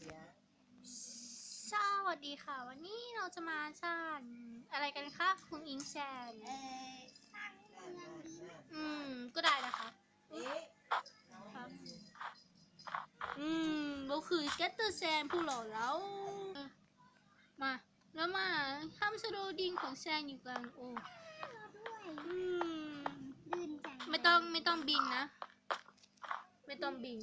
สียสวัสดีค่ะ วันนี้เราจะมาสร้างอะไรกันคะคุณอิงแซนเอ่อสร้างเมืองดีอืม ก็ได้นะคะครับอืมเราคือเกตเตอร์แซนผู้หล่อแล้ว มา แล้วมาทำสโลดิงของแซนอยู่กันโอ้เราด้วยอืมลื่นจังไม่ต้องไม่ต้องบินนะ ไม่ต้องบิน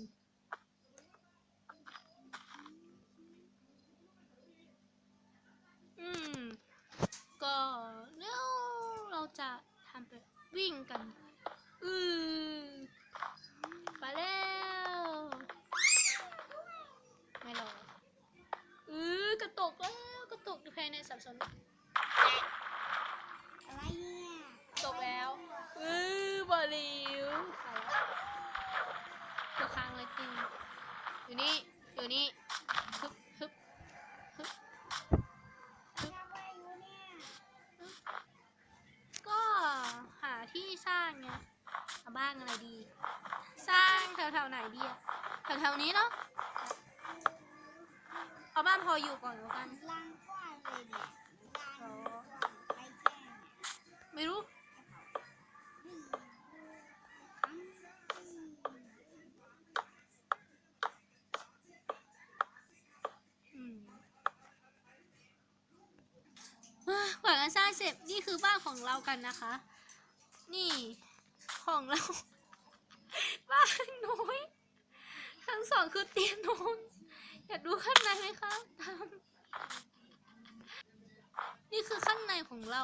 จะทำไปวิ่งกันอือไปแล้วไม่รออือกระตกแล้วกระตกอยู่ภายในสับสนอะไรเนี่ยตกแล้วอือบอลิวไปแล้วตัวค้างเลยจริงอยู่นี่อยู่นี่ฮึบฮึบฮึบ ทำอะไรอยู่เนี่ย ก็หาที่สร้างไงเอา บ้านอะไรดี สร้างแถวๆไหนดีอะแถวๆนี้เนาะเอาบ้านพออยู่ก่อนแล้วกันลานกว้างเลยเนี่ยลานกว้างไปแค่เนี่ยไม่รู้อืมอืมอืมเอ้อกว่าจะสร้างเสร็จนี่คือบ้านของเรากันนะคะ นี่ ของเราบ้านน้อยทั้งสองคือเตียงนอนอยากดูข้างในไหมคะตามนี่คือข้างในของเรา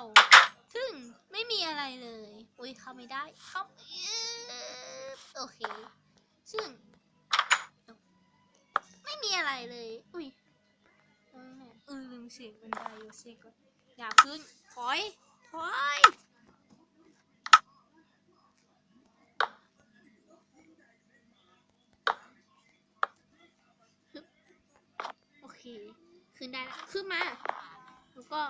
ซึ่งไม่มีอะไรเลย อุ้ยเข้าไม่ได้ เข้าโอเค ซึ่ง ไม่มีอะไรเลย อุ้ยเออเออลืมเสียงบันไดอยู่เสียงก่อนอย่าพึ่งถอยถอย ได้แล้วขึ้นมา แล้วก็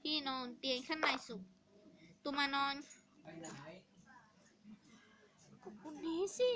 พี่นอนเตียงข้างในสุดตัวมานอนคุณนี้สิ